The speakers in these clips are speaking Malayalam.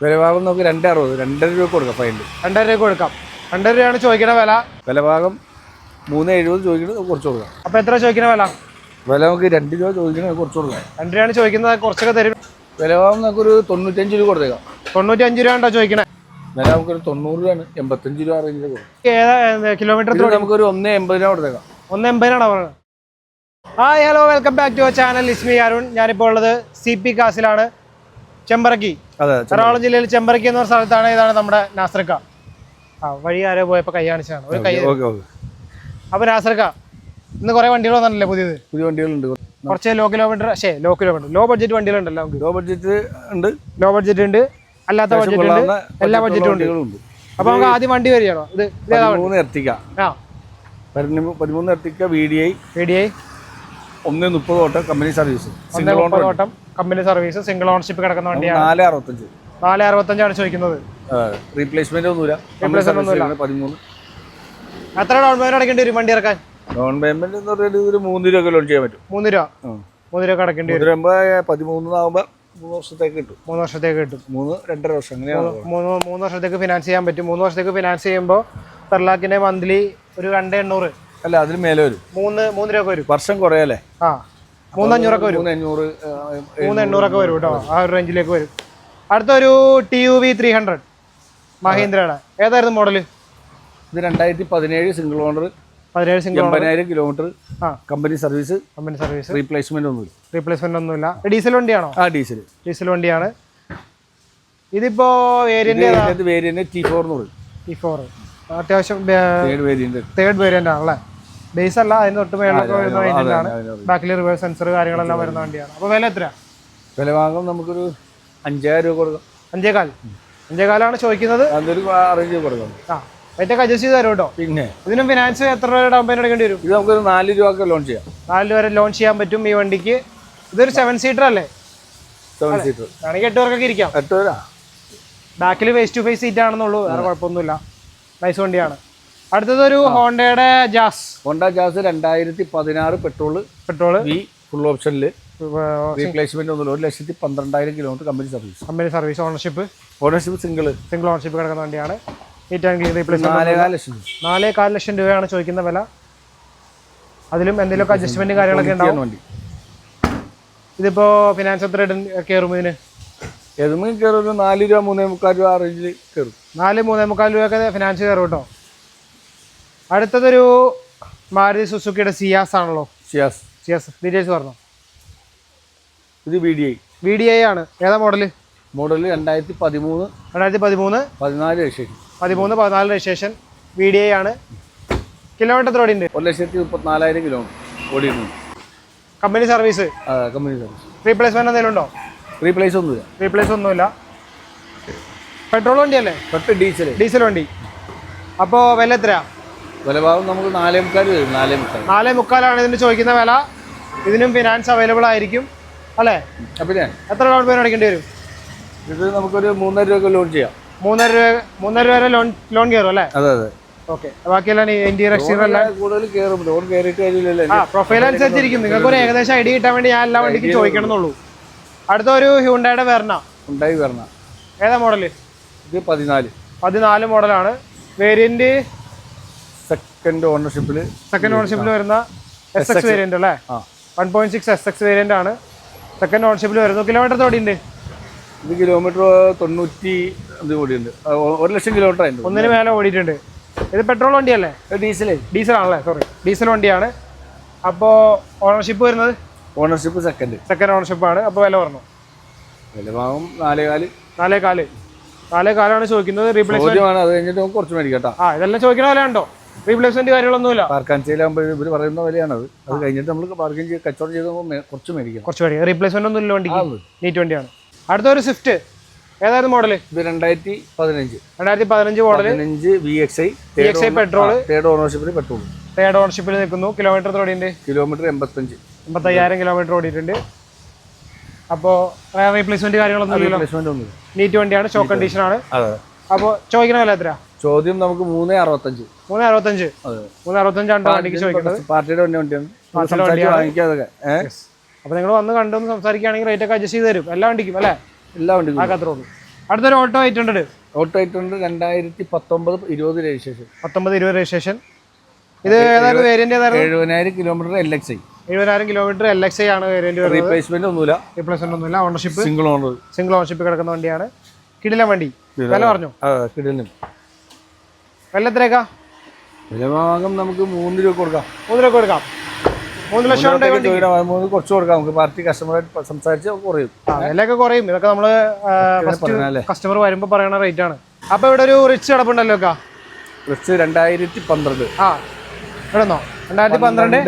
വിലഭാഗം നമുക്ക് രണ്ട് അറുപത് രണ്ടര രൂപ കൊടുക്കാം ഫൈനൽ രണ്ടര രൂപ കൊടുക്കാം. രണ്ടര രൂപയാണ് ചോദിക്കണ വില. വിലഭാഗം മൂന്ന് എഴുപത് ചോദിക്കുന്നത് കുറച്ച് കൊടുക്കാം. അപ്പോൾ എത്ര ചോദിക്കണ വില? വില നമുക്ക് രണ്ട് രൂപ ചോദിക്കുന്നത് കുറച്ച് കൊടുക്കാം. രണ്ട് രൂപയാണ് ചോദിക്കുന്നത് കുറച്ചൊക്കെ തരും. വിലഭാഗം നമുക്കൊരു തൊണ്ണൂറ്റഞ്ച് രൂപ കൊടുത്തേക്കാം. തൊണ്ണൂറ്റി അഞ്ച് രൂപ ഉണ്ടോ ചോദിക്കണേ? വില നമുക്കൊരു തൊണ്ണൂറ് രൂപയാണ് എൺപത്തഞ്ച് രൂപ റേഞ്ചിൽ കൊടുക്കും. ഏതാ കിലോമീറ്റർ നമുക്ക് നമുക്കൊരു ഒന്ന് എൺപത് രൂപ കൊടുത്തേക്കാം. ഒന്ന് എൺപതിനാണോ പറഞ്ഞത്? ആ hello welcome back to our channel it's me Arun ഞാനിപ്പോൾ ഉള്ളത് സി പി കാസിലാണ് ചെമ്പറക്കി എറണാകുളം ജില്ലയിൽ ചെമ്പറക്കി എന്ന സ്ഥലത്താണ് ഇതാണ് നമ്മുടെ നാസർക്ക. ആ വഴി ആരോ പോയപ്പോ കൈ കാണിച്ചാണ് ഒരു കൈ അപ്പൊ നാസർക്ക ഇന്ന് കുറേ വണ്ടികൾ വന്നിട്ടില്ലേ പുതിയത്? പുതിയ വണ്ടികളുണ്ട്. കുറച്ച് ലോ കിലോമീറ്റർ ശേ ലോ കിലോമീറ്റർ ലോ ബഡ്ജറ്റ് വണ്ടികളുണ്ടല്ലോ നമുക്ക്. ലോ ബഡ്ജറ്റ് ഉണ്ട്. ലോ ബഡ്ജറ്റ് ഉണ്ട്. അല്ലാത്ത ബഡ്ജറ്റ് ഉണ്ട്. എല്ലാ ബഡ്ജറ്റ് ഉണ്ട്. അപ്പൊ നമുക്ക് ആദ്യം വണ്ടി വരികയാണോ? ഇത് പതിമൂന്ന് എർത്തിക്ക. ആ. പതിമൂന്ന് എർത്തിക്ക V D I V D I ഒന്ന് മുപ്പത് ഓട്ടം കമ്പനി സർവീസ്. സിംഗിൾ ഓട്ടം. കമ്പനി സർവീസ് സിംഗിൾ ഓണർഷിപ്പ് കിടക്കുന്ന വണ്ടിയാണ്. നാല് അറുപത്തഞ്ച്. നാല് അറുപത്തഞ്ചാണ് ചോദിക്കുന്നത്. റീപ്ലേസ്മെന്റ് ഒന്നുമില്ല. Replacement ഒന്നുമില്ല. പതിമൂന്ന്. എത്ര ഡൗൺ പേയ്മെന്റ് അടക്കേണ്ടി വരും വണ്ടി ഇറക്കാൻ? ഡൗൺ പേയ്മെന്റ് എന്ന് പറയുന്നത് ഒരു മൂന്ന് രൂപ ലോൺ ചെയ്യാൻ പറ്റും. മൂന്ന് രൂപ. മൂന്ന് രൂപ അടക്കേണ്ടി വരും. പതിമൂന്നാകുമ്പോ മൂന്ന് വർഷത്തേക്ക് കിട്ടും. മൂന്ന് വർഷത്തേക്ക് കിട്ടും. മൂന്ന് രണ്ടര വർഷം അങ്ങനെയാണ് മൂന്ന് മൂന്ന് വർഷത്തേക്ക് ഫിനാൻസ് ചെയ്യാൻ പറ്റും. മൂന്ന് വർഷത്തേക്ക് ഫിനാൻസ് ചെയ്യുമ്പോൾ പെർ ലാക്കിന്റെ മന്ത്ലി ഒരു രണ്ട് എണ്ണൂറ്. അല്ല അതിന് മേലെ വരും. മൂന്ന് മൂന്ന് രൂപ വരും. വർഷം കുറയല്ലേ? ആ. മൂന്ന് അഞ്ഞൂറൊക്കെ വരും. മൂന്ന് മൂന്നെണ്ണൂറൊക്കെ എണ്ണൂറൊക്കെ വരും കേട്ടോ. ആ ഒരു റേഞ്ചിലേക്ക് വരും. അടുത്തൊരു T U V three hundred മഹീന്ദ്രയുടെ. ഏതായിരുന്നു മോഡൽ ഇത് രണ്ടായിരത്തി പതിനേഴ് സിംഗിൾ ഓണർ പതിനേഴ് സിംഗിൾ എൺപതിനായിരം കിലോമീറ്റർ ആ. Company service company service replacement ഒന്നുമില്ല. റീപ്ലേസ്മെന്റ് ഒന്നുമില്ല. ഡീസൽ വണ്ടിയാണോ? ആ ഡീസൽ ഡീസൽ വണ്ടിയാണ്. ഇതിപ്പോ വേരിയന്റ് വേരിയന്റ് ടി ഫോർ എന്ന് പറയും ടി ഫോർ അത്യാവശ്യം തേർഡ് വേരിയന്റ് ആണല്ലേ? ബേസ് അല്ല അതിന് തൊട്ട് മേളിലൊക്കെ വരുന്ന വണ്ടിയാണ് ബാക്കിൽ റിവേഴ്സ് സെൻസർ കാര്യങ്ങളെല്ലാം വരുന്ന വണ്ടിയാണ്. അപ്പോൾ വില എത്ര വില വാങ്ങും നമുക്കൊരു അഞ്ചായിരം രൂപ കൊടുക്കാം. അഞ്ചേകാൽ. അഞ്ചേകാലാണ് ചോദിക്കുന്നത്. അതൊരു അറേഞ്ച് ചെയ്ത് കൊടുക്കാം. ആ റേറ്റ് അഡ്ജസ്റ്റ് ചെയ്ത് തരും കേട്ടോ പിന്നെ. ഇതിനും ഫിനാൻസ് എത്ര രൂപ ഡൗൺ പേയ്മെന്റ് എടുക്കേണ്ടി വരും? ഇത് നമുക്കൊരു നാല് രൂപ ലോൺ ചെയ്യാം. നാല് വരെ ലോൺ ചെയ്യാൻ പറ്റും ഈ വണ്ടിക്ക്. ഇതൊരു സെവൻ സീറ്റർ അല്ലേ? സെവൻ സീറ്റർ ആണെങ്കിൽ എട്ട് പേർക്കൊക്കെ ഇരിക്കാം. എട്ട് പേരാ? ബാക്കിൽ ഫേസ് ടു ഫേസ് സീറ്റ് ആണെന്നുള്ളൂ. വേറെ കുഴപ്പമൊന്നുമില്ല. നൈസ് വണ്ടിയാണ്. അടുത്തത് ഒരു ഹോണ്ടയുടെ ജാസ്. ഹോണ്ട ജാസ് രണ്ടായിരത്തി പതിനാറ് പെട്രോൾ പെട്രോൾ. വി ഫുൾ ഓപ്ഷനിൽ റീപ്ലേസ്മെന്റ് ഒന്നുമില്ല. ഒരു ലക്ഷത്തി പന്ത്രണ്ടായിരം kilometre company service company service ownership ownership single single ownership കിടക്കുന്ന വണ്ടിയാണ്. നീറ്റ് ആൻഡ് ക്ലീൻ റീപ്ലേസ്മെന്റ് നാലേകാൽ ലക്ഷം. രൂപ. നാലേ കാൽ ലക്ഷം രൂപയാണ് ചോദിക്കുന്ന വില. അതിലും എന്തെങ്കിലുമൊക്കെ അഡ്ജസ്റ്റ്മെന്റ് കാര്യങ്ങളൊക്കെ ഉണ്ടാവും. വണ്ടി. ഇതിപ്പോ ഫിനാൻസ് എത്ര കയറും ഇതിന്? ഏതെങ്കിലും കയറും. ഒരു നാല് രൂപ മൂന്നേ മുക്കാൽ രൂപ ആ റേഞ്ചിൽ കയറും. നാല് മൂന്നേ മുക്കാൽ രൂപയൊക്കെ ഫിനാൻസ് കയറും കേട്ടോ. അടുത്തതൊരു മാരുതി സുസുക്കിയുടെ സിയാസ് ആണല്ലോ. സിയാസ്. സിയാസ് ഡീറ്റെയിൽസ് പറഞ്ഞു? ഇത് V D I V D I ആണ്. ഏതാ മോഡൽ മോഡൽ രണ്ടായിരത്തി പതിമൂന്ന് രണ്ടായിരത്തി പതിമൂന്ന് പതിനാല് രജിസ്ട്രേഷൻ. പതിമൂന്ന് പതിനാല് രജിസ്ട്രേഷൻ വി ഡി ഐ ആണ്. കിലോമീറ്റർ എത്ര ഓടിയുണ്ട് ഒരു ലക്ഷത്തി മുപ്പത്തിനാലായിരം കിലോമീറ്റർ ഓടിയിട്ടുണ്ട്. Company service company service replacement എന്തെങ്കിലും ഉണ്ടോ? റീപ്ലേസ് ഒന്നുമില്ല. റീപ്ലേസ് ഒന്നുമില്ല. പെട്രോൾ വണ്ടിയല്ലേ? തൊട്ട് ഡീസൽ ഡീസൽ വണ്ടി. അപ്പോൾ വില എത്രയാ? വിലഭാഗം നമുക്ക് നാലേ മുക്കാൽ വരും നാലേ മുക്കാൽ നാലേ മുക്കാലാണ് ഇതിന് ചോദിക്കുന്ന വില. ഇതിനും ഫിനാൻസ് അവൈലബിൾ ആയിരിക്കും. അല്ലേ? അപ്പോൾ എത്ര ഡൗൺ പേയ്മെന്റ് അടിക്കേണ്ടി വരും? ഇത് നമുക്കൊരു മൂന്നര രൂപ ലോൺ ചെയ്യാം. മൂന്നര രൂപ മൂന്നര രൂപ വരെ ലോൺ ലോൺ കയറും അല്ലേ? അതെ അതെ. ഓക്കെ ബാക്കിയെല്ലാം ഇന്റീരിയർ എക്സ്റ്റീരിയർ കൂടുതൽ കയറും. ലോൺ കയറിയിട്ട് കാര്യമില്ലല്ലോ പ്രൊഫൈൽ അനുസരിച്ചിരിക്കും. നിങ്ങൾക്ക് ഒരു ഏകദേശം ഐഡി കിട്ടാൻ വേണ്ടി ഞാൻ എല്ലാ വണ്ടിക്കും ചോദിക്കണമെന്നുള്ളൂ. അടുത്ത ഒരു ഹ്യൂണ്ടായുടെ വെർണ ഉണ്ടായി വെർണ ഏതാ മോഡൽ ഇത് പതിനാല്. പതിനാല് മോഡലാണ് വേരിയന്റ് സെക്കൻഡ് ഓണർഷിപ്പിൽ സെക്കൻഡ് ഓണർഷിപ്പിൽ വരുന്ന എസ് എക്സ് വേരിയന്റ് അല്ലേ? One point six S X variant ആണ്. സെക്കൻഡ് ഓണർഷിപ്പിൽ വരുന്നു കിലോമീറ്റർ തോടിയുണ്ട് ഇത് കിലോമീറ്റർ തൊണ്ണൂറ്റി അത് ഓടിയുണ്ട് ഒരു ലക്ഷം കിലോമീറ്റർ ആയിരുന്നു ഒന്നിന് മേലെ ഓടിയിട്ടുണ്ട്. ഇത് പെട്രോൾ വണ്ടിയല്ലേ? ഡീസൽ ഡീസൽ ആണല്ലേ? സോറി ഡീസൽ വണ്ടിയാണ്. അപ്പോൾ ഓണർഷിപ്പ് വരുന്നത്? ഓണർഷിപ്പ് സെക്കൻഡ് സെക്കൻഡ് ഓണർഷിപ്പ് ആണ്. അപ്പോൾ വില പറഞ്ഞു വില നാലേകാൽ നാലേ കാൽ. നാലേ കാലാണ് ചോദിക്കുന്നത്. റീപ്ലേസ്മെന്റ് അത് കഴിഞ്ഞിട്ട് കുറച്ച് മേടിക്കാം കേട്ടോ. ആ ഇതെല്ലാം ചോദിക്കണ വില ഉണ്ടോ റീപ്ലേസ്മെന്റ് കാര്യങ്ങളൊന്നുമില്ല. പാർക്കാൻ ചെയ്യുമ്പോൾ ഇവർ പറയുന്ന വിലയാണത്. അത് കഴിഞ്ഞിട്ട് നമ്മൾ പാർക്കിംഗ് ചെയ്ത് കച്ചവടം ചെയ്ത് കുറച്ച് മേടിക്കും. കുറച്ച് മേടിക്കും. റീപ്ലേസ്മെന്റ് ഒന്നും ഇല്ല വണ്ടിക്ക്. ആ, നീറ്റ് വണ്ടിയാണ്. അടുത്തൊരു സ്വിഫ്റ്റ് ഏതായിരുന്നു മോഡൽ ഇത് രണ്ടായിരത്തി പതിനഞ്ച്. രണ്ടായിരത്തി പതിനഞ്ച് മോഡൽ പതിനഞ്ച് V X I V X I petrol third ഓണർഷിപ്പിൽ petrol third ഓണർഷിപ്പിൽ നിൽക്കുന്നു. കിലോമീറ്റർ ഓടിയുണ്ട് കിലോമീറ്റർ എൺപത്തഞ്ച്. എൺപത്തയ്യായിരം കിലോമീറ്റർ ഓടിയിട്ടുണ്ട്. അപ്പോൾ റീപ്ലേസ്മെന്റ് കാര്യങ്ങളൊന്നും റീപ്ലേസ്മെന്റ് പ്ലേസ്മെന്റ് ഒന്നും നീറ്റ് വണ്ടിയാണ്. ഷോ കണ്ടീഷൻ ആണ്. അപ്പോൾ ചോദിക്കണ വില എത്ര ചോദ്യം നമുക്ക് മൂന്ന് അറുപത്തഞ്ച്. മൂന്ന് അറുപത്തഞ്ച്. മൂന്ന് അറുപത്തഞ്ചാണ് വണ്ടിക്ക് ചോദിക്കുന്നത്. പാർട്ടിയുടെ വണ്ടി വണ്ടിയാണ്. വാങ്ങിക്കാതൊക്കെ. ഏഹ് അപ്പോൾ നിങ്ങൾ വന്ന് കണ്ടൊന്ന് സംസാരിക്കുകയാണെങ്കിൽ റേറ്റ് ഒക്കെ അഡ്ജസ്റ്റ് ചെയ്ത് തരും. എല്ലാ വണ്ടിക്കും അല്ലേ? എല്ലാ വണ്ടിക്കും. ആകെ അത്രേ ഉള്ളൂ. അടുത്തൊരു ഓട്ടോ എയ്റ്റ് ഹൺഡ്രഡ് ഓട്ടോ ആയിട്ടുണ്ട് രണ്ടായിരത്തി പത്തൊമ്പത് ഇരുപത് രജിസ്ട്രേഷൻ. പത്തൊമ്പത് ഇരുപത് രജിസ്ട്രേഷൻ. ഇത് ഏതായാലും വേരിയന്റ് ഏതായിരുന്നു? എഴുപതിനായിരം കിലോമീറ്റർ എൽ എക്സ് ഐ എഴുപതിനായിരം കിലോമീറ്റർ എൽ എക്സ് ഐ ആണ് വേരിയന്റ് റീപ്ലേസ്മെന്റ് ഒന്നുമില്ല. റീപ്ലേസ്മെന്റ് ഒന്നുമില്ല. Ownership single owner single ownership കിടക്കുന്ന വണ്ടിയാണ്. കിടിലൻ വണ്ടി. വില പറഞ്ഞു? കിടിലും വില എത്രയൊക്കെ വിലഭാഗം നമുക്ക് മൂന്ന് രൂപ കൊടുക്കാം. മൂന്ന് രൂപ കൊടുക്കാം. മൂന്ന് ലക്ഷം മൂന്ന് കുറച്ച് കൊടുക്കാം. നമുക്ക് പാർട്ടി കസ്റ്റമറായിട്ട് സംസാരിച്ച് കുറയും. വിലയൊക്കെ കുറയും. ഇതൊക്കെ നമ്മൾ. കസ്റ്റമർ വരുമ്പോൾ പറയണ റേറ്റ് ആണ്. അപ്പൊ ഇവിടെ ഒരു റിച്ച് കിടപ്പുണ്ടല്ലോ റിച്ച് രണ്ടായിരത്തി പന്ത്രണ്ട്. ആ ഇവിടെന്നോ രണ്ടായിരത്തി പന്ത്രണ്ട്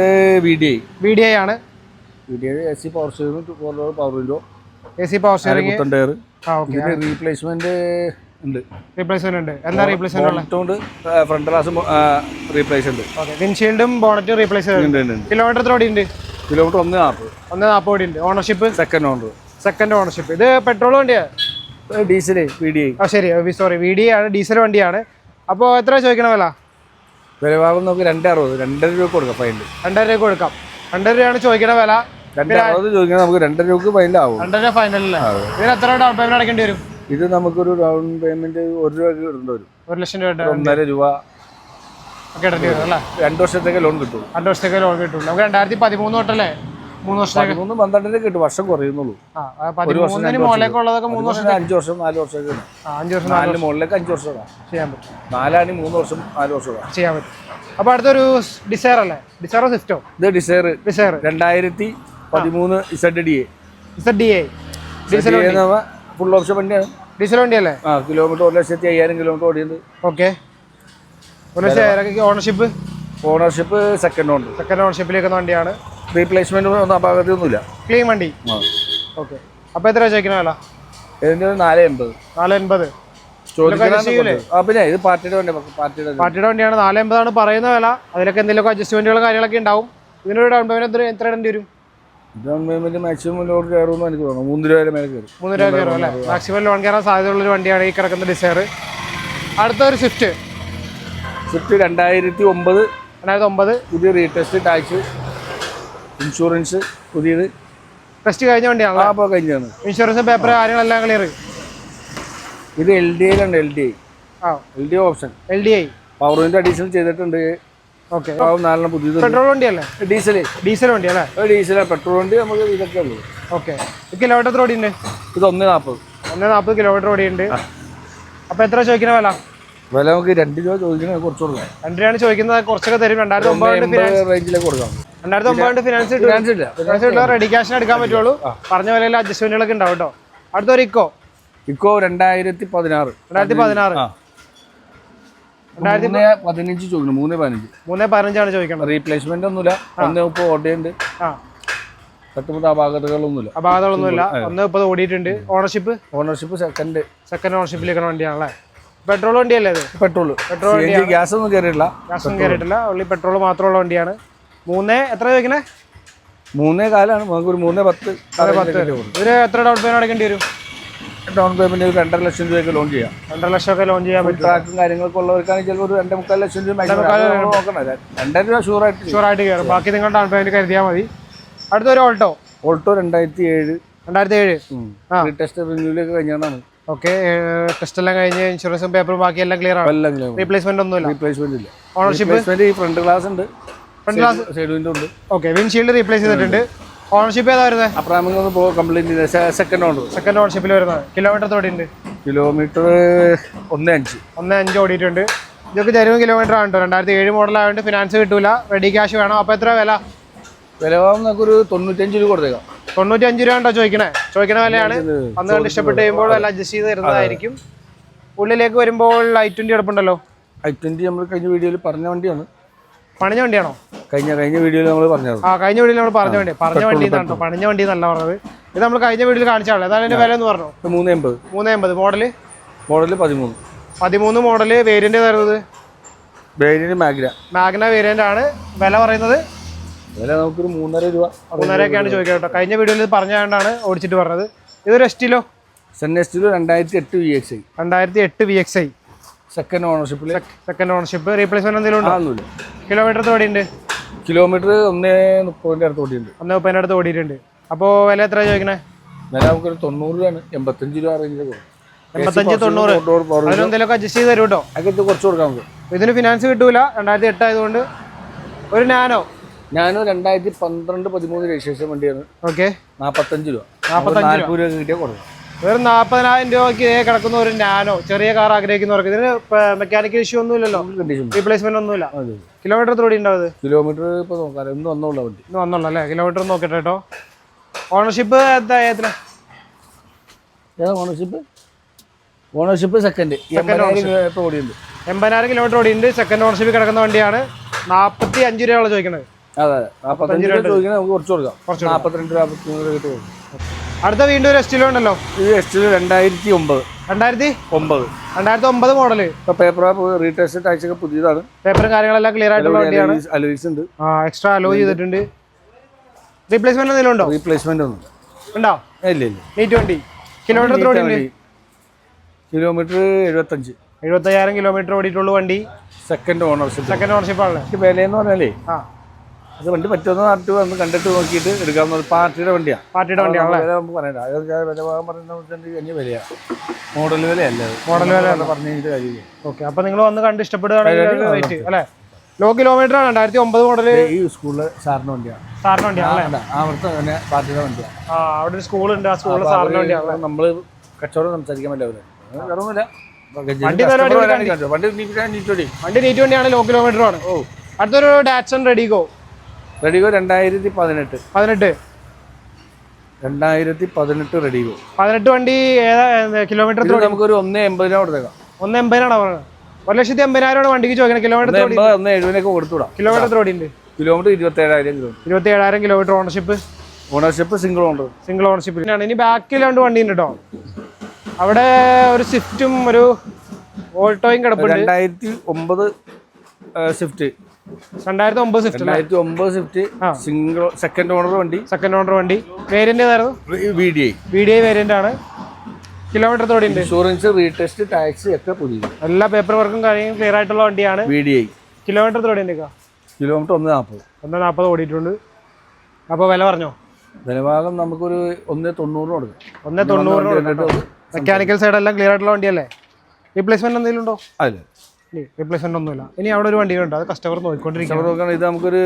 V D I V D I ആണ്. V D I S C power steering power window A C power steering ആ ഓക്കെ ഇതിന് റീപ്ലേസ്മെന്റ് ഉണ്ട്. റീപ്ലേസ്മെന്റ് ഉണ്ട്. എന്താ റീപ്ലേസ്മെന്റ് ഉള്ളത്? ഫ്രണ്ട് ഗ്ലാസ് റീപ്ലേസ് ഉണ്ട്. വിൻഷീൽഡും ബോണറ്റും റീപ്ലേസ്. കിലോമീറ്റർ എത്ര ഓടിയുണ്ട് കിലോമീറ്റർ ഒന്ന് നാൽപ്പത് ഒന്ന് നാൽപ്പത് ഓടിയുണ്ട് ownership second owner second ownership ഇത് പെട്രോൾ വണ്ടിയാ? ഡീസൽ വി ഡി ആ ശരി. സോറി വി ഡി ആണ് ഡീസൽ വണ്ടിയാണ്. അപ്പോൾ എത്ര ചോദിക്കണ വില? വിലഭാഗം നമുക്ക് രണ്ട് അറുപത് രണ്ടര രൂപ കൊടുക്കാം ഫൈനൽ രണ്ടര രൂപ കൊടുക്കാം. രണ്ടര രൂപയാണ് ചോദിക്കണ വില. രണ്ട് ചോദിക്കണം നമുക്ക് രണ്ടര രൂപ ഫൈനൽ ആവും. രണ്ടര ഫൈനലല്ലേ ഇതിന് എത്ര ഡൗൺ പേയ്മെന്റ് അടക്കേണ്ടി വരും? ഇത് നമുക്കൊരു ഡൗൺ പേയ്മെന്റ് ഒരു രൂപ ഇടേണ്ടി വരും. ഒരു ലക്ഷം രൂപ ഒരു ഒന്നര രൂപ. രണ്ടു വർഷത്തേക്ക് ലോൺ കിട്ടും രണ്ടു വർഷത്തേക്ക് ലോൺ കിട്ടും നമുക്ക് രണ്ടായിരത്തി പതിമൂന്ന് തൊട്ടല്ലേ? മൂന്ന് വർഷത്തേക്ക്? മൂന്ന് പന്ത്രണ്ടിന് കിട്ടും. വർഷം കുറയുന്നുള്ളൂ. ആ ആ പതിമൂന്നിന് മുകളിലേക്ക് ഉള്ളതൊക്കെ മൂന്ന് വർഷം അഞ്ച് വർഷം നാല് വർഷം ആ അഞ്ച് വർഷം നാലിന് മുകളിലേക്ക് അഞ്ച് വർഷം ചെയ്യാൻ പറ്റും. നാലാണി മൂന്ന് വർഷം നാല് വർഷം ചെയ്യാൻ പറ്റും. അപ്പൊ അടുത്തൊരു ഡിസയർ അല്ലേ? ഡിസയറോ സ്വിഫ്റ്റോ ഇത് ഡിസയർ ഡിസയർ രണ്ടായിരത്തി പതിമൂന്ന് Z D A Z D A full option വണ്ടിയാണ്. ഡീസൽ വണ്ടിയല്ലേ? ആ കിലോമീറ്റർ ഒരു ലക്ഷത്തി അയ്യായിരം കിലോമീറ്റർ ഓടിയത് ഓക്കെ. ഒരു ലക്ഷം ഓണർഷിപ്പ് ഓണർഷിപ്പ് സെക്കൻഡ് ഉണ്ട് സെക്കൻഡ് ഓണർഷിപ്പിലേക്ക് വണ്ടിയാണ്. റീപ്ലേസ്മെന്റ് ഒന്നും അപാകതയൊന്നുമില്ല. ക്ലീൻ വണ്ടി? ഓക്കെ. അപ്പോൾ എത്ര ചോദിക്കണ വില? ഇതിന്റെ ഒരു നാല് എൺപത്. നാല് എൺപത് പിന്നെ ഇത് പാർട്ടിയുടെ വണ്ടി പാർട്ടിയുടെ ഇത്. പാർട്ടിയുടെ വണ്ടിയാണ് നാല് എൺപതാണ് പറയുന്ന വില. അതിലൊക്കെ എന്തെങ്കിലുമൊക്കെ അഡ്ജസ്റ്റ്മെന്റുകളും കാര്യങ്ങളൊക്കെ ഉണ്ടാവും. ഇതിനൊരു ഡൗൺ പേയ്മെന്റ് എത്ര എത്ര ഇടേണ്ടി വരും? ഡൗൺ പേയ്മെന്റ് മാക്സിമം ലോൺ കയറുമെന്ന് എനിക്ക് തോന്നുന്നു. മൂന്ന് രൂപ മേലെ കയറും. മൂന്ന് രൂപ കയറും അല്ലേ? മാക്സിമം ലോൺ കയറാൻ സാധ്യതയുള്ളൊരു വണ്ടിയാണ് ഈ കിടക്കുന്ന ഡിസയർ അടുത്തൊരു സ്വിഫ്റ്റ് സ്വിഫ്റ്റ് രണ്ടായിരത്തി ഒമ്പത് രണ്ടായിരത്തി ഒമ്പത് പുതിയ റീടെസ്റ്റ് ടാക്സ് ഇൻഷുറൻസ് പുതിയത്. ടെസ്റ്റ് കഴിഞ്ഞ ആ വണ്ടിയാണല്ലോ അപ്പോൾ കഴിഞ്ഞാണ് ഇൻഷുറൻസ് പേപ്പർ കാര്യങ്ങളെല്ലാം ക്ലിയർ ഇത് എൽ ഡി ഐയിലുണ്ട് എൽ ഡി ഐ ആ. L D option L D I power window additional ചെയ്തിട്ടുണ്ട്. ഓക്കെ പാവം നാലെണ്ണം പുതിയത് പെട്രോൾ വണ്ടിയല്ലേ? ഡീസൽ ഡീസൽ വണ്ടി അല്ലേ ഡീസൽ പെട്രോൾ വണ്ടി നമുക്ക് ഇതൊക്കെ ഉള്ളൂ. ഓക്കെ. കിലോമീറ്റർ എത്ര ഓടിയുണ്ട് ഇത് ഒന്ന് നാൽപ്പത് ഒന്ന് നാൽപ്പത് കിലോമീറ്റർ ഓടിയുണ്ട് അപ്പൊ എത്ര ചോദിക്കണ വില? വില നമുക്ക് രണ്ട് രൂപ ചോദിക്കണേ കുറച്ച് കൊടുക്കാം. രണ്ട് രൂപയാണ് ചോദിക്കുന്നത് കുറച്ചൊക്കെ തരും. രണ്ടായിരത്തി ഒമ്പത് റേഞ്ചിലേക്ക് കൊടുക്കാം. രണ്ടായിരത്തി ഒമ്പത് ഫിനാൻസ് ഫിനാൻസ് ഇല്ല. ഫിനാൻസ് റെഡി ക്യാഷിന് എടുക്കാൻ പറ്റുള്ളൂ. പറഞ്ഞ വിലയിൽ അഡ്ജസ്റ്റ്മെന്റുകളൊക്കെ ഉണ്ടാവും കേട്ടോ. അടുത്തൊരു ഇക്കോ? ഇക്കോ രണ്ടായിരത്തി പതിനാറ്. രണ്ടായിരത്തി പതിനാറ്. മൂന്ന് പതിനഞ്ച് ചോദിക്കണം മൂന്ന് പതിനഞ്ച്. മൂന്ന് പതിനഞ്ചാണ് ചോദിക്കണം റീപ്ലേസ്മെന്റ് ഒന്നുമില്ല. ഒന്ന് ഓർഡറുണ്ട് ആ. തട്ടുമുട്ട അപാകതകളൊന്നുമില്ല. അപാകതകളൊന്നുമില്ല. ഒന്ന് മുപ്പത് ഓടിയിട്ടുണ്ട്. ഓണർഷിപ്പ് ഓണർഷിപ്പ് സെക്കൻഡ് സെക്കൻഡ് ഓണർഷിപ്പിലേക്കാണ് വണ്ടിയാണല്ലേ? പെട്രോൾ വണ്ടിയല്ലേ അത് പെട്രോൾ പെട്രോൾ ഗ്യാസ് ഒന്നും കയറിയില്ല ഒന്നും കയറിയിട്ടില്ല ഉള്ളി പെട്രോൾ മാത്രമുള്ള വണ്ടിയാണ്. മൂന്ന് എത്ര ചോദിക്കണേ? മൂന്നേ കാലാണ്. നമുക്ക് ഒരു മൂന്നേ പത്ത് പത്ത്. ഇതിന് എത്ര ഡൗൺ പേയ്മെന്റ് അടക്കേണ്ടി വരും? ഡൗൺ പേയ്മെന്റ് ഒരു രണ്ടര ലക്ഷം രൂപയ്ക്ക് ലോൺ ചെയ്യാം. രണ്ടര ലക്ഷം ഒക്കെ ലോൺ ചെയ്യാൻ പറ്റും. ട്രാക്കും കാര്യങ്ങളൊക്കെ ഉള്ളവർക്കാണെങ്കിൽ ചിലപ്പോൾ ഒരു രണ്ടേ മുക്കാൽ ലക്ഷം രൂപ രണ്ടര രൂപ ഷുവറായിട്ട് ഷുവറായിട്ട് കയറും. ബാക്കി നിങ്ങൾ ഡൗൺ പേയ്മെന്റ് കരുതിയാൽ മതി. അടുത്തൊരു ഓൾട്ടോ ഓൾട്ടോ രണ്ടായിരത്തി ഏഴ് രണ്ടായിരത്തി ഏഴ് ആ. ടെസ്റ്റ് റിന്യൂലൊക്കെ കഴിഞ്ഞാണ് ഓക്കെ ടെസ്റ്റ് എല്ലാം കഴിഞ്ഞ് ഇൻഷുറൻസും പേപ്പറും ബാക്കി എല്ലാം ക്ലിയർ ആണ്. റീപ്ലേസ്മെന്റ് ഒന്നുമില്ല. റീപ്ലേസ്മെന്റ് ഇല്ല. ഓണർഷിപ്പ് ഫ്രണ്ട് ഗ്ലാസ് ഉണ്ട്. ഫ്രണ്ട് ഗ്ലാസ് സൈഡ് വിൻഡോ ഉണ്ട്. ഓക്കെ വിൻഷീൽഡ് റീപ്ലേസ് ചെയ്തിട്ടുണ്ട്. ഓണർഷിപ്പ് ഏതാ വരുന്നത് അപ്രാമിംഗ് കംപ്ലീറ്റ് സെക്കൻഡ് ഓണർ സെക്കൻഡ് ഓണർഷിപ്പിൽ വരുന്നത് കിലോമീറ്റർ തോടിയുണ്ട്. കിലോമീറ്റർ ഒന്ന് അഞ്ച്. ഒന്ന് അഞ്ച് ഓടിയിട്ടുണ്ട്. ഇതൊക്കെ ജനുവൻ കിലോമീറ്റർ ആണ് രണ്ടായിരത്തി ഏഴ് മോഡലായതുകൊണ്ട് ഫിനാൻസ് കിട്ടൂല. റെഡി ക്യാഷ് വേണം. അപ്പോൾ എത്ര വില? വില നമുക്ക് നമുക്കൊരു തൊണ്ണൂറ്റഞ്ച് രൂപ കൊടുത്തേക്കാം. തൊണ്ണൂറ്റി അഞ്ച് രൂപ ഉണ്ടോ ചോദിക്കണേ? ചോദിക്കണ വിലയാണ്. അന്ന് കണ്ട് ഇഷ്ടപ്പെട്ട് കഴിയുമ്പോൾ വില അഡ്ജസ്റ്റ് ചെയ്ത് തരുന്നതായിരിക്കും. ഉള്ളിലേക്ക് വരുമ്പോൾ ഐ ട്വന്റി എടുപ്പുണ്ടല്ലോ. ഐ ട്വന്റി നമ്മൾ കഴിഞ്ഞ വീഡിയോയിൽ പറഞ്ഞ വണ്ടിയാണ്. പണിഞ്ഞ വണ്ടിയാണോ? കഴിഞ്ഞ കഴിഞ്ഞ വീഡിയോയിൽ നമ്മൾ പറഞ്ഞത് ആ കഴിഞ്ഞ വീഡിയോയിൽ നമ്മൾ പറഞ്ഞ വണ്ടി പറഞ്ഞ വണ്ടി എന്നാണ് പണിഞ്ഞ വണ്ടി എന്നല്ല പറഞ്ഞത്. ഇത് നമ്മൾ കഴിഞ്ഞ വീഡിയോയിൽ കാണിച്ചാണല്ലോ. അതാണ് അതിന്റെ വില എന്ന് പറഞ്ഞു? മൂന്ന് എൺപത് മൂന്ന് എൺപത് മോഡൽ മോഡൽ പതിമൂന്ന്. പതിമൂന്ന് മോഡൽ. വേരിയന്റ് തരുന്നത് വേരിയന്റ് മാഗ്ന. മാഗ്ന വേരിയന്റ് ആണ്. വില പറയുന്നത്? വില നമുക്കൊരു മൂന്നര രൂപ. മൂന്നരയൊക്കെയാണ് ചോദിക്കുക കേട്ടോ. കഴിഞ്ഞ വീഡിയോയിൽ പറഞ്ഞുകൊണ്ടാണ് ഓടിച്ചിട്ട് പറഞ്ഞത്. ഇതൊരു എസ്റ്റിലോ സെൻ രണ്ടായിരത്തി എട്ട് വി എക്സ് ഐ രണ്ടായിരത്തി എട്ട് വി എക്സ് ഐ സെക്കൻഡ് ഓണർഷിപ്പിൽ സെക്കൻഡ് ഓണർഷിപ്പ് റീപ്ലേസ്മെന്റ് എന്തെങ്കിലും ഉണ്ടോ? കിലോമീറ്റർ തോടിയുണ്ട് കിലോമീറ്റർ ഒന്നേ മുപ്പതിന്റെ അടുത്ത് ഓടിയിട്ടുണ്ട്. ഒന്ന് മുപ്പതിന്റെ അടുത്ത് ഓടിയിട്ടുണ്ട്. അപ്പോ വില എത്ര ചോദിക്കണേ? വില നമുക്കൊരു തൊണ്ണൂറ് രൂപയാണ്. എൺപത്തഞ്ച് രൂപ റേഞ്ചിൽ കൊടുക്കും എൺപത്തഞ്ച് തൊണ്ണൂറ്. അതിനെന്തെങ്കിലുമൊക്കെ അഡ്ജസ്റ്റ് ചെയ്ത് തരും കേട്ടോ അതൊക്കെ കുറച്ച് കൊടുക്കാം നമുക്ക്. ഇതിന് ഫിനാൻസ് കിട്ടൂല. രണ്ടായിരത്തി എട്ട് ആയതുകൊണ്ട് ഒരു നാനോ? നാനോ രണ്ടായിരത്തി പന്ത്രണ്ട് പതിമൂന്ന് രജിസ്ട്രേഷൻ വണ്ടിയാണ്. ഓക്കെ നാൽപ്പത്തഞ്ച് രൂപ. നാപ്പത്തഞ്ച് രൂപ. കിട്ടിയാൽ കൊടുക്കാം. വെറും നാൽപ്പതിനായിരം രൂപയ്ക്ക് ഇതേ കിടക്കുന്ന ഒരു നാനോ ചെറിയ കാർ ആഗ്രഹിക്കുന്നവർക്ക്. ഇതിന് മെക്കാനിക്കൽ ഇഷ്യൂ ഒന്നും ഇല്ലല്ലോ റീപ്ലേസ്മെന്റ് ഒന്നുമില്ല. കിലോമീറ്റർ എത്ര ഉണ്ടാവും കിലോമീറ്റർ ഇപ്പോൾ നോക്കാം ഇന്ന് വന്നുള്ള വണ്ടി. ഇന്ന് വന്നോളൂ അല്ലേ? കിലോമീറ്റർ നോക്കട്ടെ കേട്ടോ. ഓണർഷിപ്പ് എന്താ ഏതിനാ? ഏതാ ഓണർഷിപ്പ് ഓണർഷിപ്പ് സെക്കൻഡ് എൺപതിനായിരം കിലോമീറ്റർ ഓടി ഓടിയുണ്ട് എൺപതിനായിരം കിലോമീറ്റർ ഓടിയുണ്ട് സെക്കൻഡ് ഓണർഷിപ്പ് കിടക്കുന്ന വണ്ടിയാണ്. നാൽപ്പത്തി അഞ്ച് രൂപയാണ് ചോദിക്കുന്നത്. അതെ നാൽപ്പത്തഞ്ച് രൂപ ചോദിക്കുന്നത് നമുക്ക് കുറച്ച് കൊടുക്കാം. കുറച്ച് നാൽപ്പത്തിരണ്ട് രൂപ നാൽപ്പത്തിമൂന്ന് രൂപ കിട്ടി. അടുത്ത വീണ്ടും ഒരു എസ്റ്റിലോ ഉണ്ടല്ലോ. ഈ എസ്റ്റിൽ രണ്ടായിരത്തി ഒമ്പത്. രണ്ടായിരത്തി ഒമ്പത്. രണ്ടായിരത്തി ഒമ്പത് മോഡൽ പേപ്പർ റീടെസ്റ്റ് ടാക്സൊക്കെ പുതിയതാണ്. പേപ്പറും കാര്യങ്ങളെല്ലാം ക്ലിയർ ആയിട്ടുള്ള വണ്ടിയാണ്. അലോയ്സ് ഉണ്ട്. ആ എക്സ്ട്രാ അലോ ചെയ്തിട്ടുണ്ട്. റീപ്ലേസ്മെന്റ് എന്തെങ്കിലും ഉണ്ടോ? റീപ്ലേസ്മെന്റ് ഒന്നും ഉണ്ടോ? ഇല്ല ഇല്ല. നീറ്റ് വണ്ടി കിലോമീറ്റർ ഓടിയുണ്ട് കിലോമീറ്റർ എഴുപത്തഞ്ച്. എഴുപത്തയ്യായിരം കിലോമീറ്റർ ഓടിയിട്ടുള്ള വണ്ടി. സെക്കൻഡ് ഓണർഷിപ്പ് സെക്കൻഡ് ഓണർഷിപ്പ് ആണല്ലേ? വിലയെന്ന് പറഞ്ഞാലേ ആ. അത് വണ്ടി പറ്റുമെന്ന് നാട്ടിൽ വന്ന് കണ്ടിട്ട് നോക്കിയിട്ട് എടുക്കാവുന്ന പാർട്ടിയുടെ വണ്ടിയാണ് പാർട്ടിയുടെ വണ്ടിയാണല്ലേ നമുക്ക് പറയണ്ട. അത് ഞാൻ വില ഭാഗം പറയുന്നത് വലിയ വിലയാണ് മോഡൽ വിലയല്ല മോഡൽ വില പറഞ്ഞിട്ട് കഴിയും കാര്യമില്ല. ഓക്കെ അപ്പൊ നിങ്ങൾ വന്ന് കണ്ട് ഇഷ്ടപ്പെടുകയാണെങ്കിൽ റേറ്റ് അല്ലേ? ലോ കിലോമീറ്റർ ആണ് രണ്ടായിരത്തി ഒമ്പത് മോഡൽ ഈ സ്കൂളിലെ സാറിന് വണ്ടിയാണ് സാറിന് വണ്ടിയാണ് അവിടുത്തെ തന്നെ പാർട്ടിയുടെ വണ്ടിയാണ് ആ അവിടെ ഒരു സ്കൂളുണ്ട് ആ സ്കൂളിൽ സാറിന് വണ്ടിയാണ് നമ്മൾ കച്ചവടം സംസാരിക്കാൻ പറ്റില്ല വേറൊന്നുമില്ല വണ്ടി വണ്ടി നീറ്റ് വണ്ടിയാണ് ലോ കിലോമീറ്റർ ആണ്. ഓ. അടുത്തൊരു ഡാറ്റ്സൺ റെഡിഗോ റെഡിഗോ രണ്ടായിരത്തി പതിനെട്ട്. പതിനെട്ട്. രണ്ടായിരത്തി പതിനെട്ട് റെഡിഗോ പതിനെട്ട് വണ്ടി ഏതാ കിലോമീറ്റർ നമുക്ക് നമുക്കൊരു ഒന്ന് എൺപതിനാണ് കൊടുത്തേക്കാം. ഒന്ന് എൺപതിനാണ് ഒരു ലക്ഷത്തി എൺപതിനായിരമാണ് വണ്ടിക്ക് ചോദിക്കണം. കിലോമീറ്റർ ഒന്ന് എഴുപതിനൊക്കെ കൊടുത്തുവിടാം കിലോമീറ്റർ ഓടിയുണ്ട് കിലോമീറ്റർ ഇരുപത്തി ഏഴായിരം കിലോമീറ്റർ ഇരുപത്തി ഏഴായിരം kilometre ownership ownership single owner single ownership ആണ് ഇനി ബാക്കിൽ രണ്ട് വണ്ടി ഉണ്ട് കേട്ടോ അവിടെ ഒരു സ്വിഫ്റ്റും ഒരു ഓൾട്ടോയും കിടപ്പുണ്ട്. രണ്ടായിരത്തി ഒമ്പത് സ്വിഫ്റ്റ് രണ്ടായിരത്തി ഒമ്പത് സ്വിഫ്റ്റ് രണ്ടായിരത്തി ഒമ്പത് സ്വിഫ്റ്റ് സിംഗിൾ സെക്കൻഡ് ഓണർ വണ്ടി. സെക്കൻഡ് ഓണർ വണ്ടി. വേരിയന്റ് ഏതായിരുന്നു? V D I V D I variant ആണ് കിലോമീറ്റർ തോടി ഇൻഷുറൻസ് റീടെസ്റ്റ് ടാക്സ് ഒക്കെ പുതിയത്. എല്ലാ പേപ്പർ വർക്കും കഴിയും ക്ലിയർ ആയിട്ടുള്ള വണ്ടിയാണ്. വി ഡി ഐ കിലോമീറ്റർ തോടി കിലോമീറ്റർ ഒന്ന് നാൽപ്പത് ഒന്ന് നാൽപ്പത് ഓടിയിട്ടുണ്ട്. അപ്പോൾ വില പറഞ്ഞോ? വിലഭാഗം നമുക്കൊരു ഒന്ന് തൊണ്ണൂറിന് കൊടുക്കാം. ഒന്ന് തൊണ്ണൂറിന് മെക്കാനിക്കൽ സൈഡ് എല്ലാം ക്ലിയർ ആയിട്ടുള്ള വണ്ടിയല്ലേ? റീപ്ലേസ്മെന്റ് എന്തെങ്കിലും ഉണ്ടോ? അല്ല റീപ്ലേസ്മെന്റ് ഒന്നുമില്ല. ഇനി അവിടെ ഒരു വണ്ടി ഉണ്ട് അത് കസ്റ്റമർ നോക്കിക്കൊണ്ടിരിക്കും ഇത് നമുക്കൊരു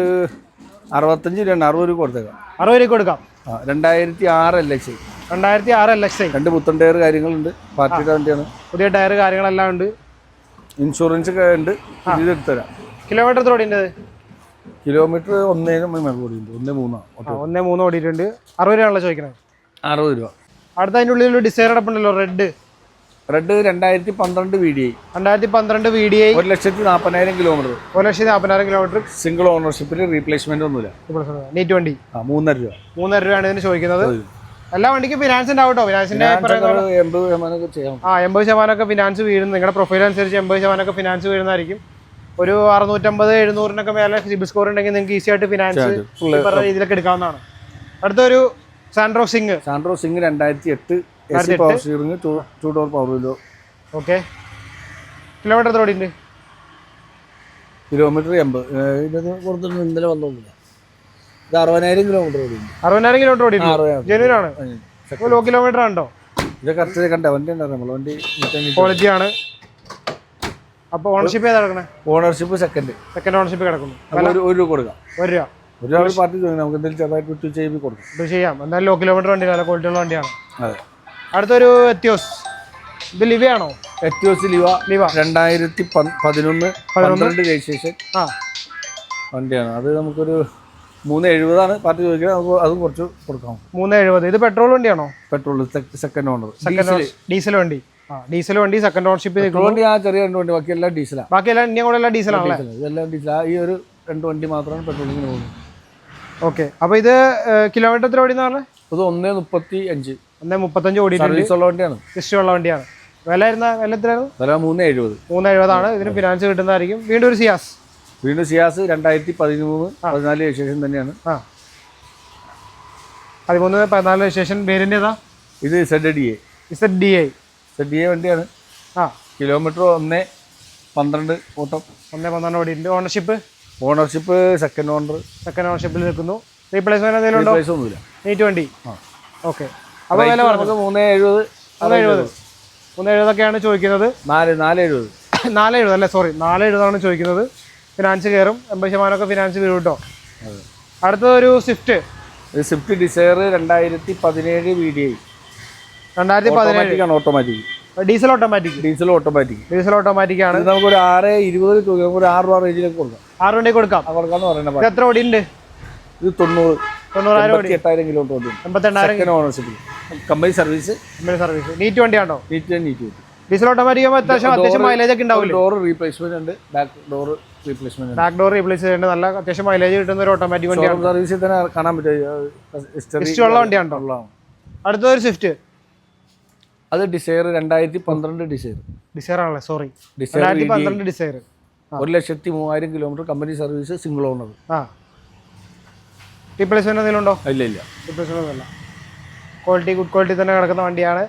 അറുപത്തഞ്ച് രൂപ അറുപത് രൂപ കൊടുത്തേക്കാം. അറുപത് രൂപ കൊടുക്കാം. രണ്ടായിരത്തി ആറ് എൽ എക്സ് രണ്ടായിരത്തി ആറ് എൽ എക്സ് രണ്ട് പുത്തൻ ടയർ കാര്യങ്ങളുണ്ട് പാർട്ടി വണ്ടിയാണ്. പുതിയ ടയർ കാര്യങ്ങളെല്ലാം ഉണ്ട്. ഇൻഷുറൻസ് ഒക്കെ ഉണ്ട് ഇത് എടുത്തുതരാം. കിലോമീറ്റർ എത്ര ഓടിയുണ്ട് കിലോമീറ്റർ ഒന്നേ ഓടിയിട്ടുണ്ട് ഒന്ന് മൂന്നാണ് ഒന്നേ മൂന്ന് ഓടിയിട്ടുണ്ട്. അറുപത് രൂപയാണല്ലോ ചോദിക്കുന്നത് അറുപത് രൂപ. അടുത്ത അതിന്റെ ഉള്ളിൽ ഒരു ഡിസൈർ അടപ്പുണ്ടല്ലോ റെഡ് റെഡ് രണ്ടായിരത്തി പന്ത്രണ്ട് വി ഡി ഐ രണ്ടായിരത്തി പന്ത്രണ്ട് വി ഡി ഐ ഒരു ലക്ഷത്തി നാൽപ്പതിനായിരം കിലോമീറ്റർ ഒരു ലക്ഷത്തി നാൽപ്പതിനായിരം കിലോമീറ്റർ സിംഗിൾ ഓണർഷിപ്പിൽ റീപ്ലേസ്മെന്റ് ഒന്നുമില്ല. നീറ്റ് വണ്ടി. ആ മൂന്നര രൂപ. മൂന്നര രൂപയാണ് ഇതിന് ചോദിക്കുന്നത്. എല്ലാ വണ്ടിക്കും ഫിനാൻസ് ഉണ്ടാവും കേട്ടോ ഫിനാൻസിന്റെ എൺപത് ചെയ്യാം. ആ എൺപത് ശതമാനമൊക്കെ ഫിനാൻസ് വീഴുന്നത് നിങ്ങളുടെ പ്രൊഫൈൽ അനുസരിച്ച് എൺപത് ശതമാനമൊക്കെ ഫിനാൻസ് വീഴുന്നതായിരിക്കും. ഒരു അറുന്നൂറ്റമ്പത് എഴുന്നൂറിനൊക്കെ മേലെ സിബിൽ സ്കോർ ഉണ്ടെങ്കിൽ നിങ്ങൾക്ക് ഈസി ആയിട്ട് ഫിനാൻസ് രീതിയിലൊക്കെ എടുക്കാവുന്നതാണ്. അടുത്തൊരു സാൻഡ്രോ സിംഗ് സാൻഡ്രോ സിംഗ് രണ്ടായിരത്തി എട്ട് A C power steering two door power window okay. Kilometre എത്ര ഓടിയുണ്ട് കിലോമീറ്റർ എൺപത്. ഇത് കൊടുത്തിട്ട് ഇന്നലെ വന്നോളൂ ഇത് അറുപതിനായിരം കിലോമീറ്റർ ഓടിയുണ്ട് അറുപതിനായിരം കിലോമീറ്റർ ജെന്യൂൻ ആണ് ലോ കിലോമീറ്റർ ആണോ ഇത് കറക്റ്റ് കണ്ട വണ്ടി ഉണ്ടായിരുന്നു നമ്മൾ വണ്ടി ക്വാളിറ്റി ആണ്. അപ്പോൾ ഓണർഷിപ്പ് ഏതാ കിടക്കണേ? ഓണർഷിപ്പ് സെക്കൻഡ് സെക്കൻഡ് ഓണർഷിപ്പ് കിടക്കുന്നു. ഒരു രൂപ കൊടുക്കാം. ഒരു രൂപ. ഒരു പാർട്ടി നമുക്ക് എന്തെങ്കിലും ചെറുതായിട്ട് ചെയ്യാം. എന്നാലും ലോ കിലോമീറ്റർ വണ്ടി നല്ല ക്വാളിറ്റി ഉള്ള വണ്ടിയാണ്. അതെ. അടുത്തൊരു എത്തിയോസ് ഇത് ലിവയാണോ? എത്തിയോസ് ലിവ. ലിവ. രണ്ടായിരത്തി പതിനൊന്ന് പന്ത്രണ്ട് രജിസ്ട്രേഷൻ. ആ. വണ്ടിയാണ്. അത് നമുക്കൊരു മൂന്ന് എഴുപതാണ്. പാർട്ടി ചോദിക്കുന്നത് നമുക്ക് അത് കുറച്ച് കൊടുക്കാം. മൂന്ന് എഴുപത്. ഇത് petrol വണ്ടിയാണോ? Petrol second owner second diesel വണ്ടി. ഡീസൽ വണ്ടി സെക്കൻഡ് ഓണർഷിപ്പ് വണ്ടി ആ ചെറിയ രണ്ട് വണ്ടി ബാക്കി എല്ലാം ഡീസലാണ് ബാക്കി എല്ലാം ഇന്ത്യ കൂടെ എല്ലാം ഡീസലാണ് ഇതെല്ലാം ഡീസൽ ഈ ഒരു രണ്ട് വണ്ടി മാത്രമാണ് പെട്രോളിങ്ങിന് പോകുന്നത്. ഓക്കെ അപ്പോൾ ഇത് കിലോമീറ്റർ എത്ര ഓടിയെന്ന് പറഞ്ഞത് ഇത് ഒന്ന് മുപ്പത്തി അഞ്ച് ഒന്നേ മുപ്പത്തഞ്ച് ഓടിയിട്ടുണ്ട്. കൃഷി ഉള്ള വണ്ടിയാണ് വണ്ടിയാണ്. വില ഇരുന്ന വില എത്രയായിരുന്നു വില മൂന്ന് എഴുപത് മൂന്ന് എഴുപതാണ് ഇതിന് ഫിനാൻസ് കിട്ടുന്നതായിരിക്കും. വീണ്ടും ഒരു സിയാസ്. വീണ്ടും സിയാസ് രണ്ടായിരത്തി പതിമൂന്ന് പതിനാല് രജിസ്ട്രേഷൻ തന്നെയാണ്. ആ. പതിമൂന്ന് പതിനാല് രജിസ്ട്രേഷൻ പേരിന്റെ ഏതാ? ഇത് Z D A Z D I Z D A വണ്ടിയാണ്. ആ. കിലോമീറ്റർ ഒന്ന് പന്ത്രണ്ട് ഓട്ടം. ഒന്നേ പന്ത്രണ്ട് ഓടിയിട്ടുണ്ട്. Ownership ownership second owner second ഓണർഷിപ്പിൽ നിൽക്കുന്നു. റീപ്ലേസ്മെന്റ് എന്തെങ്കിലും ഉണ്ടോ? ഒന്നുമില്ല. നീറ്റ് വണ്ടി ആ. ഓക്കെ അപ്പോൾ വില പറഞ്ഞു? മൂന്ന് എഴുപത് മൂന്ന് എഴുപത് മൂന്ന് എഴുപതൊക്കെയാണ് ചോദിക്കുന്നത്. നാല് നാല് എഴുപത് നാല് എഴുപത് അല്ലേ? സോറി നാല് എഴുപതാണ് ചോദിക്കുന്നത്. ഫിനാൻസ് കയറും. എൺപത് ശതമാനമൊക്കെ ഫിനാൻസ് വീഴും കേട്ടോ. അടുത്തത് ഒരു സ്വിഫ്റ്റ് സ്വിഫ്റ്റ് ഡിസയർ രണ്ടായിരത്തി പതിനേഴ് വി ഡി ഐ രണ്ടായിരത്തി പതിനേഴ് ഓട്ടോമാറ്റിക് ആണ് automatic diesel automatic diesel automatic diesel automatic ആണ്. നമുക്ക് ഒരു ആറ് ഇരുപത് രൂപ ഒരു ആറ് രൂപ റേഞ്ചിലേക്ക് കൊടുക്കാം. ആറ് രൂപയ്ക്ക് കൊടുക്കാം. കൊടുക്കാന്ന് പറയുന്നത് എത്ര ഓടിയുണ്ട് ഇത് തൊണ്ണൂറ്. എട്ടായിരം kilometre ഓണർഷിപ്പിൽ company service company service neat വണ്ടിയാണോ neat neat diesel automatic ആകുമ്പോൾ അത്യാവശ്യം അത്യാവശ്യം മൈലേജ് ഒക്കെ ഉണ്ടാവില്ല? ഡോർ റീപ്ലേസ്മെന്റ് ഉണ്ട്. Back door replacement back door replace നല്ല അത്യാവശ്യം മൈലേജ് കിട്ടുന്ന ഒരു ഓട്ടോമാറ്റിക് വണ്ടിയാണ്. സർവീസിൽ തന്നെ കാണാൻ പറ്റും. ഹിസ്റ്ററി History ഉള്ള വണ്ടിയാണോ? അടുത്തൊരു സ്വിഫ്റ്റ് അത് ഡിസയർ രണ്ടായിരത്തി പന്ത്രണ്ട് ഡിസയർ ഡിസൈർ ആണല്ലേ സോറി ഡിസയർ രണ്ടായിരത്തി പന്ത്രണ്ട് ഡിസൈർ ഒരു ലക്ഷത്തി മൂവായിരം kilometre company service single owner ആ. റീപ്ലേസ്മെന്റ് എന്തെങ്കിലും ഉണ്ടോ ഇല്ല ഇല്ല. റീപ്ലേസ്മെന്റ് ഒന്നുമില്ല. ക്വാളിറ്റി ഗുഡ് ക്വാളിറ്റി തന്നെ കിടക്കുന്ന വണ്ടിയാണ്.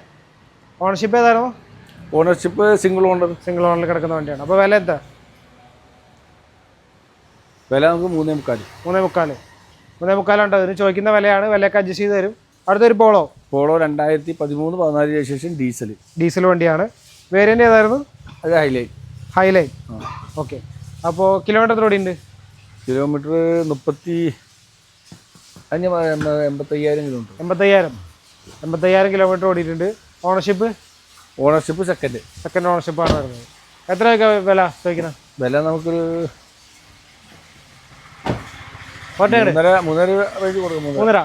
ഓണർഷിപ്പ് ഏതായിരുന്നു? ഓണർഷിപ്പ് സിംഗിൾ ഓണർ സിംഗിൾ ഓണറിൽ കിടക്കുന്ന വണ്ടിയാണ്. അപ്പോൾ വില എന്താ? വില നമുക്ക് മൂന്നേ മുക്കാൽ മൂന്നേ മുക്കാൽ മൂന്നേ മുക്കാലുണ്ട്? അതിന് ചോദിക്കുന്ന വിലയാണ്. വിലയൊക്കെ അഡ്ജസ്റ്റ് ചെയ്ത് തരും. അടുത്തൊരു പോളോ പോളോ രണ്ടായിരത്തി പതിമൂന്ന് പതിനാല് ശേഷം ഡീസൽ ഡീസൽ വണ്ടിയാണ്. വേരിയന്റ് ഏതായിരുന്നു? അത് ഹൈലൈറ്റ് ഹൈലൈൻ ഓക്കെ അപ്പോൾ കിലോമീറ്റർ എത്ര ഓടിയുണ്ട് കിലോമീറ്റർ മുപ്പത്തി എൺപത്തയ്യായിരം കിലോമീറ്റർ എൺപത്തയ്യായിരം. എൺപത്തയ്യായിരം കിലോമീറ്റർ ഓടിയിട്ടുണ്ട്. ഓണർഷിപ്പ് ഓണർഷിപ്പ് സെക്കൻഡ് സെക്കൻഡ് ഓണർഷിപ്പാണ് വരുന്നത്. എത്രയൊക്കെ വില ചോദിക്കുന്നത് വില നമുക്കൊരു മൂന്നര മൂന്നര റേഞ്ച് കൊടുക്കും മൂന്നര. മൂന്നര.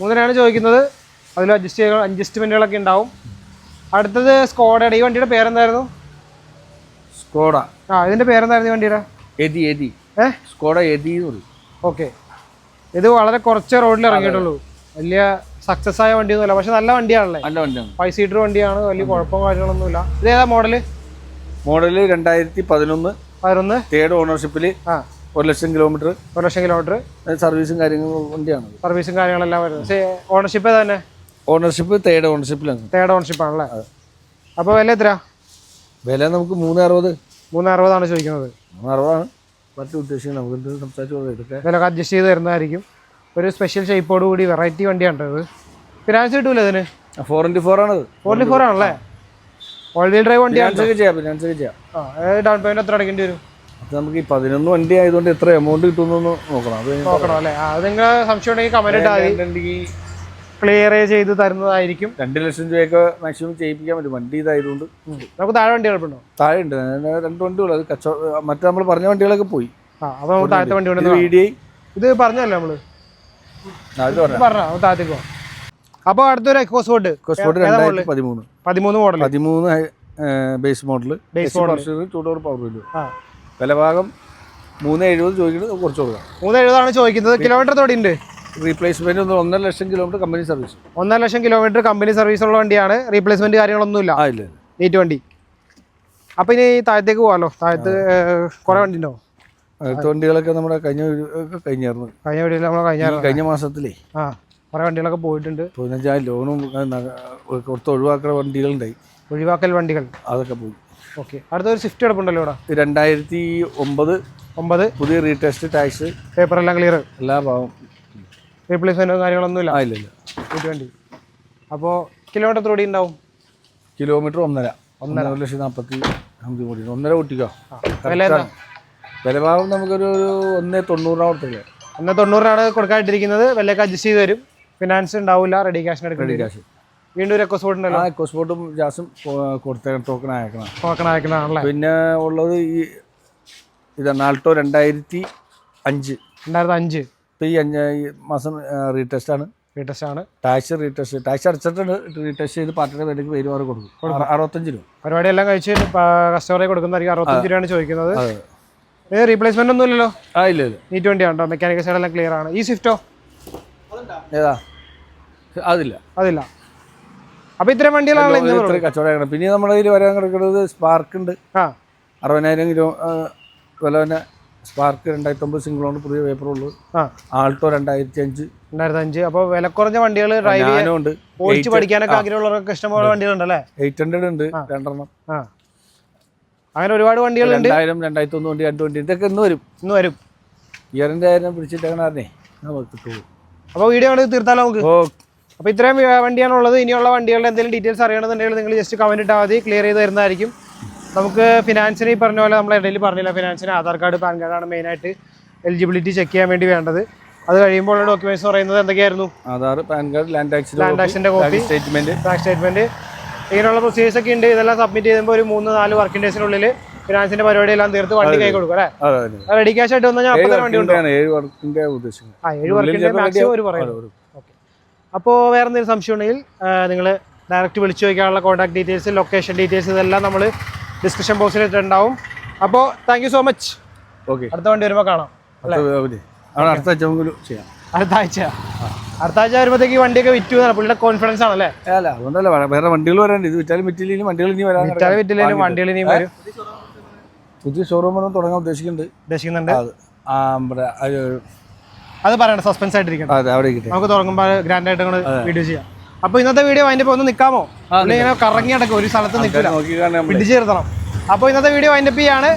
മൂന്നരയാണ് ചോദിക്കുന്നത്. അതിൽ അഡ്ജസ്റ്റ് അഡ്ജസ്റ്റ്മെന്റുകളൊക്കെ ഉണ്ടാവും. അടുത്തത് സ്കോഡയുടെ ഈ വണ്ടിയുടെ പേരെന്തായിരുന്നു? സ്കോഡ ആ ഇതിന്റെ പേരെന്തായിരുന്നു ഈ വണ്ടിയുടെ? എതി എതി ഏ? സ്കോഡ എതി എന്ന് പറയും. ഓക്കെ ഇത് വളരെ കുറച്ച് റോഡിൽ ഇറങ്ങിയിട്ടുള്ളൂ. വലിയ സക്സസ് ആയ വണ്ടിയൊന്നുമില്ല പക്ഷെ നല്ല വണ്ടിയാണല്ലേ? നല്ല വണ്ടിയാണ്. ഫൈവ് സീറ്റർ വണ്ടിയാണ് വലിയ കുഴപ്പം കാര്യങ്ങളൊന്നുമില്ല. ഇത് ഏതാ മോഡൽ മോഡൽ രണ്ടായിരത്തി പതിനൊന്ന്? പതിനൊന്ന് തേർഡ് ഓണർഷിപ്പിൽ ആ. ഒരു ലക്ഷം കിലോമീറ്റർ ഒരു ലക്ഷം കിലോമീറ്റർ സർവീസും കാര്യങ്ങളും വണ്ടിയാണ്. സർവീസും കാര്യങ്ങളെല്ലാം വരുന്നത്. പക്ഷേ ഓണർഷിപ്പ് തന്നെ? ഓണർഷിപ്പ് തേർഡ് ഓണർഷിപ്പിലാണ് തേർഡ് ഓണർഷിപ്പ് ആണല്ലേ? അപ്പോൾ വില എത്ര വില നമുക്ക് മൂന്ന് അറുപത് മൂന്ന് അറുപതാണ് ചോദിക്കുന്നത്. മൂന്ന് അറുപതാണ് മറ്റു ഉദ്ദേശിക്കും നമുക്ക് എന്തെങ്കിലും സംസാരിച്ചു കൊടുക്കാം വിലയൊക്കെ അഡ്ജസ്റ്റ് ചെയ്ത് തരുന്നതായിരിക്കും. ഒരു സ്പെഷ്യൽ ഷേപ്പോട് കൂടി വെറൈറ്റി വണ്ടിയാണ് ഇത്? ഫിനാൻസ് കിട്ടൂല ഇതിന്? ഫോർ ഇന്റു ഫോർ ആണത്. ഫോർട്ടി ഫോർ ആണല്ലേ? ഓൾ വീൽ ഡ്രൈവ് വണ്ടിയാണ്? ചെയ്യാം ഫിനാൻസൊക്കെ ചെയ്യാം. ആ ഡൗൺ പേയ്മെന്റ് എത്ര അടക്കേണ്ടി വരും? അത് നമുക്ക് ഈ പതിനൊന്ന് വണ്ടി ആയതുകൊണ്ട് എത്ര എമൗണ്ട് കിട്ടുമെന്നൊന്ന് നോക്കണം. അത് നോക്കണം അല്ലേ? അത് നിങ്ങൾ സംശയം ഉണ്ടെങ്കിൽ കമന്റ് ഇട്ടാൽ ക്ലിയർ ചെയ്ത് തരുന്നതായിരിക്കും. രണ്ട് ലക്ഷം രൂപയൊക്കെ മാക്സിമം ചെയ്യിപ്പിക്കാൻ പറ്റും. വണ്ടി ഇതായതുകൊണ്ട്. നമുക്ക് താഴെ വണ്ടികൾ കുഴപ്പമുണ്ടോ താഴെ ഉണ്ട്. രണ്ട് വണ്ടികൾ അത് കച്ചവടം മറ്റേ നമ്മൾ പറഞ്ഞ വണ്ടികളൊക്കെ പോയി. ആ അപ്പോൾ നമുക്ക് താഴത്തെ വണ്ടി. കൊണ്ട് വി ഇത് പറഞ്ഞല്ലേ നമ്മൾ. അത് പറഞ്ഞ? താഴത്തേക്ക് പോവാം. അപ്പോൾ അടുത്തൊരു എക്കോസ് ബോട്ട് കോസ്പോർട്ട് രണ്ടായിരത്തി പതിമൂന്ന്. പതിമൂന്ന് മോഡൽ പതിമൂന്ന് base model Base two door power ആ. വിലഭാഗം മൂന്ന് എഴുപത് ചോദിക്കുന്നത് കുറച്ച് കൊടുക്കാം. മൂന്ന് എഴുപതാണ് ചോദിക്കുന്നത്. കിലോമീറ്റർ തൊടിയുണ്ട് റീപ്ലേസ്മെന്റ് ഒന്ന് ഒന്നര ലക്ഷം കിലോമീറ്റർ കമ്പനി സർവീസ് ഒന്നര ലക്ഷം കിലോമീറ്റർ കമ്പനി സർവീസ് ഉള്ള വണ്ടിയാണ്. റീപ്ലേസ്മെന്റ് കാര്യങ്ങളൊന്നുമില്ല. ആ ഇല്ല ഇല്ല. നീറ്റ് വണ്ടി. അപ്പൊ ഇനി താഴത്തേക്ക് പോകാലോ? താഴത്ത് കുറെ വണ്ടി ഉണ്ടോ അടുത്ത വണ്ടികളൊക്കെ നമ്മുടെ കഴിഞ്ഞ കഴിഞ്ഞായിരുന്നു. കഴിഞ്ഞ വീഡിയോയിൽ നമ്മൾ കഴിഞ്ഞ ഈ കഴിഞ്ഞ മാസത്തിലേ. ആ കുറെ വണ്ടികളൊക്കെ പോയിട്ടുണ്ട്. പതിനഞ്ചായിരം ലോണും കൊടുത്ത് ഒഴിവാക്കുന്ന വണ്ടികളുണ്ടായി. ഒഴിവാക്കൽ വണ്ടികൾ. അതൊക്കെ പോയി. ഓക്കെ. അടുത്തൊരു സ്വിഫ്റ്റ് എടുപ്പുണ്ടല്ലോ ഇവിടെ? രണ്ടായിരത്തി ഒമ്പത് ഒമ്പത്. പുതിയ റീടെസ്റ്റ് ടാക്സ് പേപ്പർ എല്ലാം ക്ലിയർ എല്ലാ ഭാഗം റീപ്ലേസ്മെന്റ് കാര്യങ്ങളൊന്നുമില്ല. ആ ഇല്ല ഇല്ല. അപ്പോൾ കിലോമീറ്റർ തൊടി ഉണ്ടാവും കിലോമീറ്റർ ഒന്നര. ഒന്നര. ഒരു ലക്ഷത്തി നാൽപ്പത്തി അഞ്ച് കോടി. ഒന്നര കൂട്ടിക്കോ വിലഭാഗം നമുക്കൊരു ഒരു ഒന്നേ തൊണ്ണൂറിനാണ് കൊടുത്തില്ലേ ഒന്ന് തൊണ്ണൂറിനാണ് കൊടുക്കാനിട്ടിരിക്കുന്നത്. വിലയൊക്കെ അഡ്ജസ്റ്റ് ചെയ്ത് തരും. ഫിനാൻസ് ഉണ്ടാവില്ല. റെഡി ക്യാഷിന് എടുക്കേണ്ടി റെഡി ക്യാഷ് വീണ്ടും ഒരു എക്കോസ്പോർട്ട് ഉണ്ടല്ലോ. ആ എക്കോസ്പോർട്ടും ജാസും കൊടുത്ത ടോക്കൺ അയക്കണം ടോക്കൺ അയക്കണാണല്ലേ പിന്നെ ഉള്ളത് ഈ ഇതാണ് ആൾട്ടോ രണ്ടായിരത്തി അഞ്ച്. രണ്ടായിരത്തി അഞ്ച്. ഇപ്പം ഈ അഞ്ച് ഈ മാസം റീടെസ്റ്റ് ആണ്. റീടെസ്റ്റ് ആണ്. ടാക്സ് റീടെസ്റ്റ് ടാക്സ് അടച്ചിട്ടുണ്ട്. റീടെസ്റ്റ് ചെയ്ത് പാർട്ടിയുടെ പേരിലേക്ക് പേര് മാറി കൊടുക്കും. അറു- അറുപത്തഞ്ച് രൂപ. പരിപാടി എല്ലാം കഴിച്ച് കസ്റ്റമറെ കൊടുക്കുന്നതായിരിക്കും അറുപത്തഞ്ച് രൂപയാണ് ചോദിക്കുന്നത്. ഇത് റീപ്ലേസ്മെന്റ് ഒന്നും ഇല്ലല്ലോ? ആ ഇല്ല ഇല്ല. നീറ്റ് വണ്ടി കേട്ടോ മെക്കാനിക്കൽ സൈഡ് എല്ലാം ക്ലിയർ ആണ്. ഈ സ്വിഫ്റ്റോ ഏതാ? അതില്ല. അതില്ല. അപ്പൊ ഇത്രയും വണ്ടികളാണ് ഇത്ര കച്ചവടം പിന്നെ നമ്മുടെ കയ്യിൽ വരാൻ കിടക്കുന്നത് സ്പാർക്ക് ഉണ്ട്. ആ. അറുപതിനായിരം കിലോ വില തന്നെ സ്പാർക്ക് രണ്ടായിരത്തി ഒമ്പത് സിംഗിളോണ് പുതിയ പേപ്പറുള്ളൂ ആ. ആൾട്ടോ രണ്ടായിരത്തി അഞ്ച് രണ്ടായിരത്തി അഞ്ച് അപ്പോൾ വില കുറഞ്ഞ വണ്ടികൾ ഡ്രൈവ് ഉണ്ട് ഓടിച്ച് പഠിക്കാനൊക്കെ ആഗ്രഹമുള്ളവർക്ക് ഇഷ്ടംപോലെ വണ്ടികളുണ്ടല്ലേ? എയ്റ്റ് ഹൺഡ്രഡ് ഉണ്ട്. രണ്ടെണ്ണം. അങ്ങനെ ഒരുപാട് വണ്ടികളുണ്ട്. രണ്ടായിരം രണ്ടായിരത്തി ഒന്ന് വണ്ടി രണ്ട് വണ്ടി. ഇതൊക്കെ ഇന്ന് വരും. ഇന്ന് വരും. ഇയറിന്റെ ആയിരം പിടിച്ചിട്ടേ കിട്ടുള്ളൂ. അപ്പോൾ വീഡിയോ കണ്ട് തീർത്താലോ നമുക്ക്? അപ്പൊ അപ്പോൾ ഇത്രയും വണ്ടിയാണുള്ളത്. ഇനിയുള്ള വണ്ടികളുടെ എന്തെങ്കിലും ഡീറ്റെയിൽസ് അറിയണമെന്നുണ്ടെങ്കിൽ നിങ്ങൾ ജസ്റ്റ് കമന്റ് ഇട്ടാൽ മതി. ക്ലിയർ ചെയ്ത് തരുന്നതായിരിക്കും. നമുക്ക് ഫിനാൻസിന് ഈ പറഞ്ഞ പോലെ നമ്മളെ ഇടയിൽ പറഞ്ഞില്ല. ഫിനാൻസിന് ആധാർ കാർഡ് പാൻ കാർഡാണ് മെയിനായിട്ട് എലിജിബിലിറ്റി ചെക്ക് ചെയ്യാൻ വേണ്ടി വേണ്ടത്. അത് കഴിയുമ്പോൾ ഡോക്യുമെന്റ്സ് പറയുന്നത് എന്തൊക്കെയായിരുന്നു? Aadhaar PAN card land tax land ടാക്സിന്റെ copy statement bank statement ഇങ്ങനെയുള്ള പ്രൊസീജിയേഴ്സ് ഒക്കെ ഉണ്ട്. ഇതെല്ലാം സബ്മിറ്റ് ചെയ്യുമ്പോൾ ഒരു മൂന്ന് നാല് വർക്കിംഗ് ഡേയ്സിനുള്ളിൽ ഫിനാൻസിന്റെ പരിപാടി എല്ലാം തീർത്ത് വണ്ടി കൈ കൊടുക്കും അല്ലേ? റെഡി ക്യാഷ് ആയിട്ട് വന്നാൽ ഞാൻ വണ്ടി വർക്കിംഗ് ഉണ്ടോ ഡേ ഏഴ് വർക്കിന്റെ ഉദ്ദേശം ആ ഏഴ് മാക്സിമം ഒരു പറയുന്നത്. ഓക്കെ അപ്പോൾ വേറെ എന്തെങ്കിലും സംശയം ഉണ്ടെങ്കിൽ നിങ്ങൾ ഡയറക്റ്റ് വിളിച്ചു ചോദിക്കാനുള്ള കോൺടാക്ട് ഡീറ്റെയിൽസ് ലൊക്കേഷൻ ഡീറ്റെയിൽസ് ഇതെല്ലാം നമ്മൾ ഡിസ്ക്രിപ്ഷൻ ബോക്സിൽ ഇട്ടിട്ടുണ്ടാവും. അപ്പോൾ thank you so much okay അടുത്ത വണ്ടി വരുമ്പോൾ കാണാം അടുത്ത ആഴ്ച ചെയ്യാം. അടുത്ത ആഴ്ച. അടുത്ത ആഴ്ച വരുമ്പോഴത്തേക്ക് വണ്ടിയൊക്കെ വിറ്റു എന്നാണ്. പുള്ളിയുടെ കോൺഫിഡൻസ് ആണല്ലേ? അല്ല അതുകൊണ്ടല്ല വേറെ വണ്ടികൾ വരാനുണ്ട്. ഇത് വിറ്റാലും വിറ്റില്ലെങ്കിലും വണ്ടികൾ ഇനി വരാൻ വിറ്റാലും വിറ്റില്ലെങ്കിലും വണ്ടികൾ ഇനി വരും. പുതിയ ഷോറൂം തുടങ്ങാൻ ഉദ്ദേശിക്കുന്നുണ്ട്. ഉദ്ദേശിക്കുന്നുണ്ട്. അത്. പറയണ്ട സസ്പെൻസ് ആയിട്ടിരിക്കണം അതെ അവിടെ കിട്ടെ നമുക്ക് തുടങ്ങുമ്പോൾ ഗ്രാൻഡ് ആയിട്ട് വീഡിയോ ചെയ്യാം. അപ്പോൾ ഇന്നത്തെ വീഡിയോ അതിന്റെ ഒന്ന് നിൽക്കാമോ പുള്ളി ഇങ്ങനെ കറങ്ങി നടക്കും ഒരു സ്ഥലത്ത് നിൽക്കില്ല. അപ്പൊ പിടിച്ചു നിർത്തണം. ഇന്നത്തെ വീഡിയോ അതിന്റെ ആണ്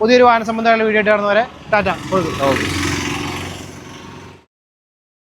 പുതിയൊരു വാഹന സംബന്ധമായുള്ള വീഡിയോ ആയിട്ട് കാണുന്നവരെ ടാറ്റ. ഓക്കെ.